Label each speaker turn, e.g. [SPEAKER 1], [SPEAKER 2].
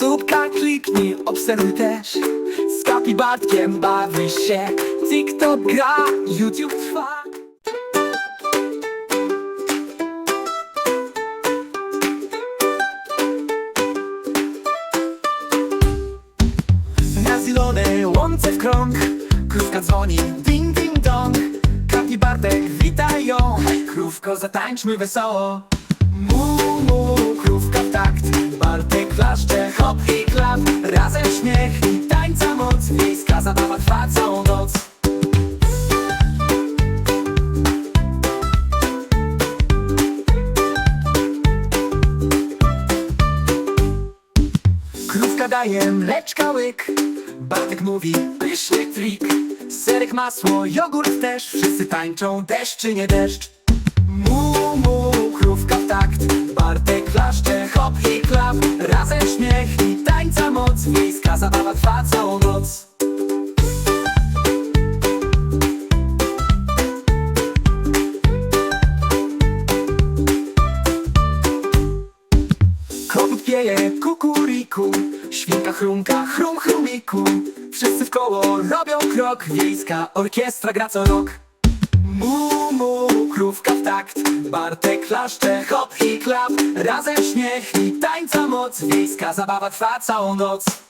[SPEAKER 1] Subka kliknij, obserwuj też. Z Kapi Bartkiem bawi się. TikTok gra, YouTube trwa. Na zielonej łące w krąg Krówka dzwoni, ding ding dong. Kapi Bartek witaj ją Krówko zatańczmy wesoło. Mu mu, krówka w takt całą noc. Krówka daje mleczka łyk Bartek mówi pyszny trik. Serek, masło, jogurt też Wszyscy tańczą deszcz czy nie deszcz. Mu, mu, krówka w takt Bartek klaszcze, hop i klap. Razem śmiech i tańca moc Wiejska zabawa trwa całą Kogut pieje kukuriku. Świnka chrumka, chrum chrumiku. Wszyscy w koło robią krok. Wiejska orkiestra gra co rok. Mu, mu, krówka w takt. Bartek klaszcze, hop i klap. Razem śmiech i tańca moc. Wiejska zabawa trwa całą noc